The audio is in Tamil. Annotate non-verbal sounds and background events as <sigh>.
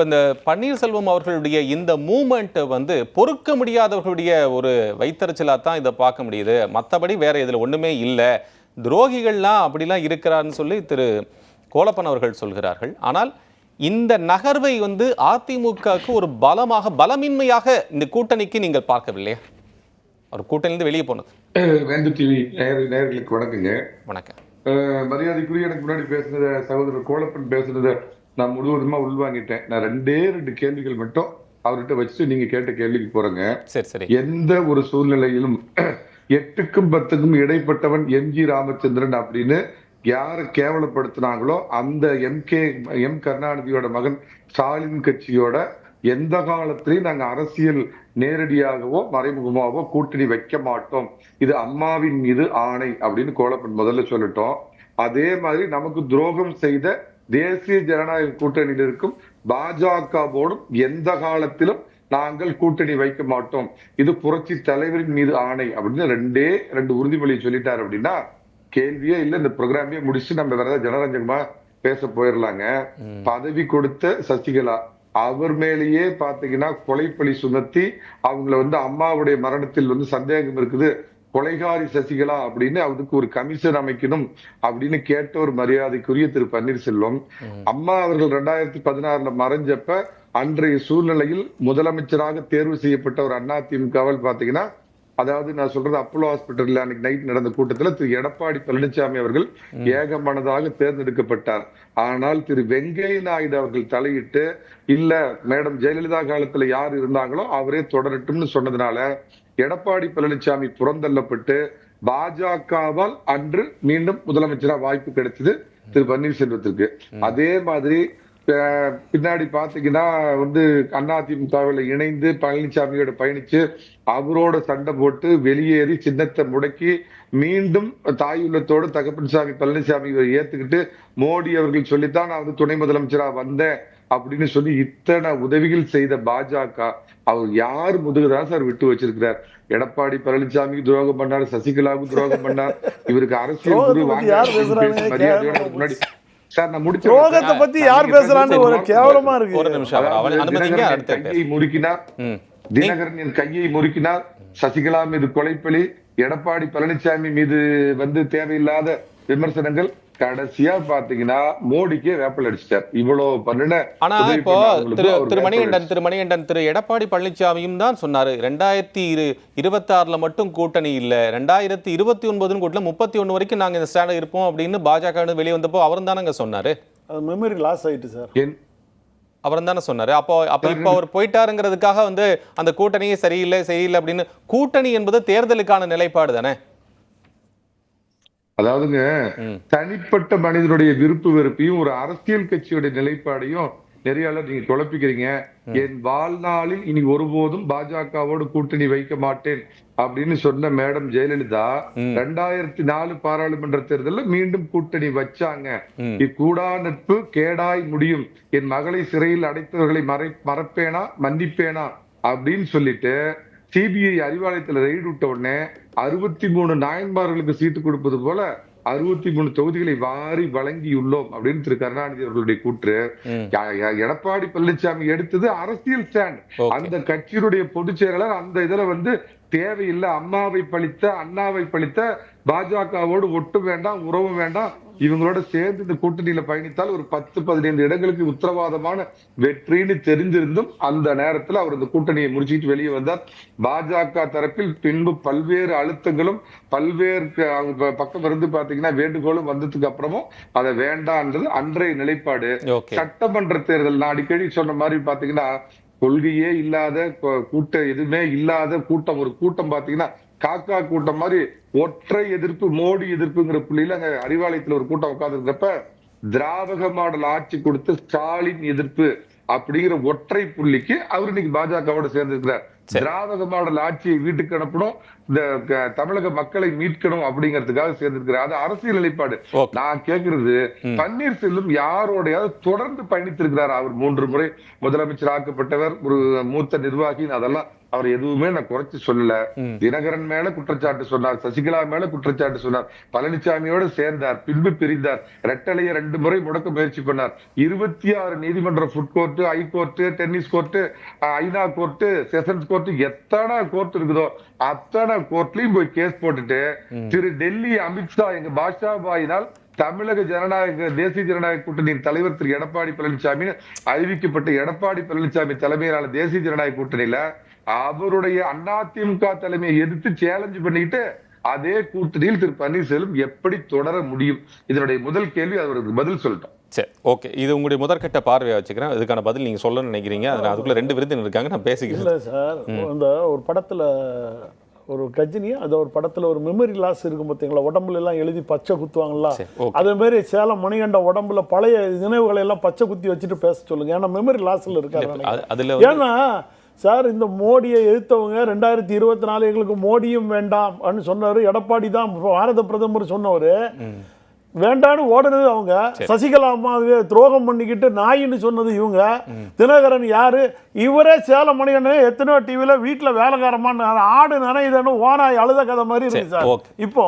இப்போ இந்த பன்னீர்செல்வம் அவர்களுடைய இந்த மூமெண்ட் வந்து பொறுக்க முடியாதவர்களுடைய ஒரு வைத்தறிச்சலாக தான் இதை பார்க்க முடியுது. மற்றபடி வேற இதில் ஒன்றுமே இல்லை. துரோகிகள்லாம் அப்படிலாம் இருக்கிறாருன்னு சொல்லி திரு கோலப்பன் அவர்கள் சொல்கிறார்கள். ஆனால் இந்த நகர்வை வந்து அதிமுகவுக்கு ஒரு பலமாக பலமின்மையாக இந்த கூட்டணிக்கு நீங்கள் பார்க்கவில்லையா? ஒரு கூட்டணியிலிருந்து வெளியே போனது. வேந்து டிவி நேர நேர்களுக்கு வணக்கங்க. வணக்கம். மரியாதைக்குரிய எனக்கு முன்னாடி பேசுனத சகோதரர் கோலப்பன் பேசுனத நான் முழுவதுமா உள்வாங்கிட்டேன் நான் ரெண்டே ரெண்டு கேள்விகள் மட்டும் அவர்கிட்ட வச்சுட்டு நீங்க கேட்ட கேள்விக்கு போறேங்க. எந்த ஒரு சூழ்நிலையிலும் <clears throat> எட்டுக்கும் பத்துக்கும் இடைப்பட்டவன் எம் ஜி ராமச்சந்திரன் அப்படின்னு யாரை கேவலப்படுத்தினாங்களோ அந்த எம் கே எம் கருணாநிதியோட மகன் ஸ்டாலின் கட்சியோட எந்த காலத்திலையும் நாங்க அரசியல் நேரடியாகவோ மறைமுகமாகவோ கூட்டணி வைக்க மாட்டோம். இது அம்மாவின் மீது ஆணை அப்படின்னு கோலப்பன் முதல்ல சொல்லட்டும். அதே மாதிரி நமக்கு துரோகம் செய்த தேசிய ஜனநாயக கூட்டணியில் இருக்கும் பாஜகவோடும் எந்த காலத்திலும் நாங்கள் கூட்டணி வைக்க மாட்டோம். இது புரட்சி தலைவரின் மீது ஆணை அப்படின்னு ரெண்டே ரெண்டு உறுதிமொழி சொல்லிட்டாரு அப்படின்னா கேள்வியே இல்ல. இந்த ப்ரோக்ராமே முடிச்சு நம்ம வேற ஏதாவது ஜனரஞ்சகமா பேச போயிடலாங்க. பதவி கொடுத்த சசிகலா அவர் மேலேயே பாத்தீங்கன்னா கொலைப்பழி சுமத்தி அவங்கள வந்து அம்மாவுடைய மரணத்தில் வந்து சந்தேகம் இருக்குது. கொலைகாரி சசிகலா அப்படின்னு அதுக்கு ஒரு கமிஷன் அமைக்கணும் அப்படின்னு கேட்ட ஒரு மரியாதைக்குரிய திரு பன்னீர்செல்வம். அம்மா அவர்கள் ரெண்டாயிரத்தி பதினாறுல மறைஞ்சப்ப அன்றைய சூழ்நிலையில் முதலமைச்சராக தேர்வு செய்யப்பட்ட ஒரு அண்ணா திமுகவில் பாத்தீங்கன்னா அதாவது நான் சொல்றது அப்போலோ ஹாஸ்பிட்டல்ல அன்னைக்கு நைட் நடந்த கூட்டத்துல திரு எடப்பாடி பழனிசாமி அவர்கள் ஏகமனதாக தேர்ந்தெடுக்கப்பட்டார். ஆனால் திரு வெங்கைய நாயுடு அவர்கள் தலையிட்டு இல்ல மேடம் ஜெயலலிதா காலத்துல யார் இருந்தாங்களோ அவரே தொடரட்டும்னு சொன்னதுனால எடப்பாடி பழனிசாமி புறந்தள்ளப்பட்டு பாஜகவால் அன்று மீண்டும் முதலமைச்சரா வாய்ப்பு கிடைச்சது திரு பன்னீர்செல்வத்திற்கு. அதே மாதிரி பின்னாடி பாத்தீங்கன்னா வந்து அதிமுகவில் இணைந்து பழனிசாமியோட பயணிச்சு அவரோட சண்டை போட்டு வெளியேறி சின்னத்தை முடக்கி மீண்டும் தாயுள்ளத்தோடு தகப்பன்சாமி பழனிசாமி ஏத்துக்கிட்டு மோடி அவர்கள் சொல்லித்தான் நான் வந்து துணை முதலமைச்சரா வந்தேன். அப்படின்னு சொல்லி இத்தனை உதவிகள் செய்த பாஜக அவர் யார் முதுகுதான் சார் விட்டு வச்சிருக்கிறார்? எடப்பாடி பழனிசாமிக்கு துரோகம் பண்ணார் சசிகலாவுக்கு துரோகம் பண்ணார். இவருக்கு அரசியல் குரு மரியாதையோட முன்னாடி. சார் நான் துரோகத்தை. பத்தி யார் பேசுறான்னு ஒரு ஒரு நிமிஷம் கையை முறுக்கினார். தினகரன் என் கையை முறுக்கினார். சசிகலா மீது கொலைப்பலி எடப்பாடி பழனிசாமி மீது வந்து தேவையில்லாத விமர்சனங்கள். கடைசியா பாத்தீங்கன்னா மோடிக்கே வேப்பல் அடிச்சிட்டார். இவ்வளவு பண்ணின ஆனா இப்போ திரு அவர் திரு மணிகண்டன் திரு மணிகண்டன் திரு எடப்பாடி பழனிசாமியும் தான் சொன்னாரு ரெண்டாயிரத்தி இரு இருபத்தாறுல மட்டும் கூட்டணி இல்ல ரெண்டாயிரத்தி இருபத்தி ஒன்பதுன்னு கூட்டல முப்பத்தி ஒண்ணு வரைக்கும் நாங்க இந்த ஸ்டாண்ட் இருப்போம் அப்படின்னு பாஜக வெளியே வந்தப்போ அவரும் தானங்க சொன்னாரு. அது மெமரி லாஸ் ஆயிட்டு சார். அவரும் தானே சொன்னாரு. அப்போ அப்ப இப்போ அவர் போயிட்டாருங்கிறதுக்காக வந்து அந்த கூட்டணியே சரியில்லை சரியில்லை அப்படின்னு கூட்டணி என்பது தேர்தலுக்கான நிலைப்பாடு தானே? அதாவதுங்க. தனிப்பட்ட மனிதனுடைய விருப்பு வெறுப்பையும் ஒரு அரசியல் கட்சியுடைய நிலைப்பாடையும் நிறைய நீங்க குழப்பிக்கிறீங்க என் வாழ்நாளில் இனி ஒருபோதும் பாஜகவோடு கூட்டணி வைக்க மாட்டேன் அப்படின்னு சொன்ன மேடம் ஜெயலலிதா. ரெண்டாயிரத்தி நாலு பாராளுமன்ற தேர்தலில் மீண்டும் கூட்டணி வச்சாங்க. இக்கூடா நட்பு கேடாய் முடியும் என் மகளை சிறையில் அடைத்தவர்களை மறை மறப்பேனா மன்னிப்பேனா அப்படின்னு சொல்லிட்டு சிபிஐ அறிவாலயத்துல ரெய்டு விட்ட உடனே அறுபத்தி மூணு நாயன்மார்களுக்கு சீட்டு கொடுப்பது போல அறுபத்தி மூணு தொகுதிகளை வாரி வழங்கியுள்ளோம் அப்படின்னு திரு கருணாநிதி அவர்களுடைய கூற்று. எடப்பாடி பழனிசாமி எடுத்தது அரசியல் ஸ்டாண்ட். அந்த கட்சியினுடைய பொதுச் செயலாளர் அந்த இதுல வந்து தேவையில்லை அம்மாவை பழித்த அண்ணாவை பழித்த பாஜகவோடு ஒட்டு வேண்டாம் உறவு வேண்டாம் இவங்களோட சேர்ந்து இந்த கூட்டணியில பயணித்தால் ஒரு பத்து பதினைந்து இடங்களுக்கு உத்தரவாதமான வெற்றின்னு தெரிஞ்சிருந்தும் அந்த நேரத்துல அவர் இந்த கூட்டணியை முடிச்சுட்டு வெளியே வந்தார். பாஜக தரப்பில் பின்பு பல்வேறு அழுத்தங்களும் பல்வேறு பக்கம் இருந்து பாத்தீங்கன்னா வேண்டுகோளும் வந்ததுக்கு அப்புறமும் அதை வேண்டான்றது அன்றைய நிலைப்பாடு. சட்டமன்ற தேர்தல் நான் அடிக்கடி சொன்ன மாதிரி பாத்தீங்கன்னா கொள்கையே இல்லாத கூட்டம் எதுவுமே இல்லாத கூட்டம் ஒரு கூட்டம் பாத்தீங்கன்னா காக்கா கூட்டம் மாதிரி ஒற்றை எதிர்ப்பு மோடி எதிர்ப்புங்கிற புள்ளியில அங்க அறிவாலயத்துல ஒரு கூட்டம் உட்காந்துருந்தப்ப திராவக மாடல் ஆட்சி கொடுத்து ஸ்டாலின் எதிர்ப்பு அப்படிங்கிற ஒற்றை புள்ளிக்கு அவர் இன்னைக்கு பாஜகவோட சேர்ந்திருக்கிறார். சரி. திராவக மாடல் ஆட்சியை வீட்டுக்கு அனுப்பணும் இந்த தமிழக மக்களை மீட்கணும் அப்படிங்கிறதுக்காக சேர்ந்திருக்கிறார் அது அரசியல் நிலைப்பாடு நான் கேக்குறது ம். பன்னீர்செல்வம் யாரோடையாவது தொடர்ந்து பயணித்திருக்கிறார் அவர் மூன்று முறை முதலமைச்சர் ஆக்கப்பட்டவர் ஒரு மூத்த நிர்வாகி அதெல்லாம் அவர் எதுவுமே நான் குறைச்சு சொல்லல. தினகரன் மேல குற்றச்சாட்டு சொன்னார் சசிகலா மேல குற்றச்சாட்டு சொன்னார் பழனிசாமியோட சேர்ந்தார் பின்பு பிரிந்தார் ரெட்டலையை ரெண்டு முறை முடக்க முயற்சி பண்ணார் இருபத்தி ஆறு நீதிமன்ற food court high court tennis court ஐநா கோர்ட் செஷன்ஸ் கோர்ட் எத்தனை கோர்ட் இருக்குதோ அத்தனை கோர்ட்லயும் போய் கேஸ் போட்டுட்டு திரு டெல்லி அமித்ஷா எங்க பாஷா பாயினால் தமிழக ஜனநாயக தேசிய ஜனநாயக கூட்டணியின் தலைவர் திரு எடப்பாடி பழனிசாமி அறிவிக்கப்பட்ட எடப்பாடி பழனிசாமி தலைமையிலான தேசிய ஜனநாயக கூட்டணியில அவருடைய அதிமுக தலைமையை எதிர்த்து சேலஞ்ச் பண்ணிட்டு அதே கூட்டணியில் திரு பன்னீர்செல்வம் எப்படி தொடர முடியும்? இதனுடைய முதல் கேள்வி அவருக்கு பதில் சொல்லிட்டோம். சரி ஓகே. இது உங்களுடைய முதற்கட்ட பார்வையை வச்சுக்கிறேன். இதுக்கான பதில் நீங்க சொல்லணும்னு நினைக்கிறீங்க. அது அதுக்குள்ள ரெண்டு விருந்தினர் இருக்காங்க நான் பேசிக்கிறேன். இல்லை சார் அந்த ஒரு படத்தில் ஒரு கஜினி அது ஒரு படத்தில் ஒரு மெமரி லாஸ் இருக்கும் பார்த்தீங்களா உடம்புல எல்லாம் எழுதி பச்சை குத்துவாங்களா. அதே மாதிரி சேலம் மணிகண்ட உடம்புல பழைய நினைவுகளை எல்லாம் பச்சை குத்தி வச்சுட்டு பேச சொல்லுங்க. ஏன்னா மெமரி லாஸ்ல இருக்காரு அதுல ஏன்னா சார் இந்த மோடியை எதிர்த்தவங்க ரெண்டாயிரத்தி இருபத்தி நாலு எங்களுக்கு மோடியும் வேண்டாம் அப்படின்னு சொன்னாரு. எடப்பாடி தான் பாரத பிரதமர் சொன்னவர். வேண்டான்னு ஓடுனது அவங்க. சசிகலா அம்மாவே துரோகம் பண்ணிக்கிட்டு நாயின்னு சொன்னது இவங்க. தினகரன் யாரு? இவரே சேலம் மணிகண்டன் எத்தனையோ டிவியில வீட்டுல வேலைக்காரமான ஆடு நனையுதுன்னு ஓனாய் அழுத கதை மாதிரி இருக்கு சரி. இப்போ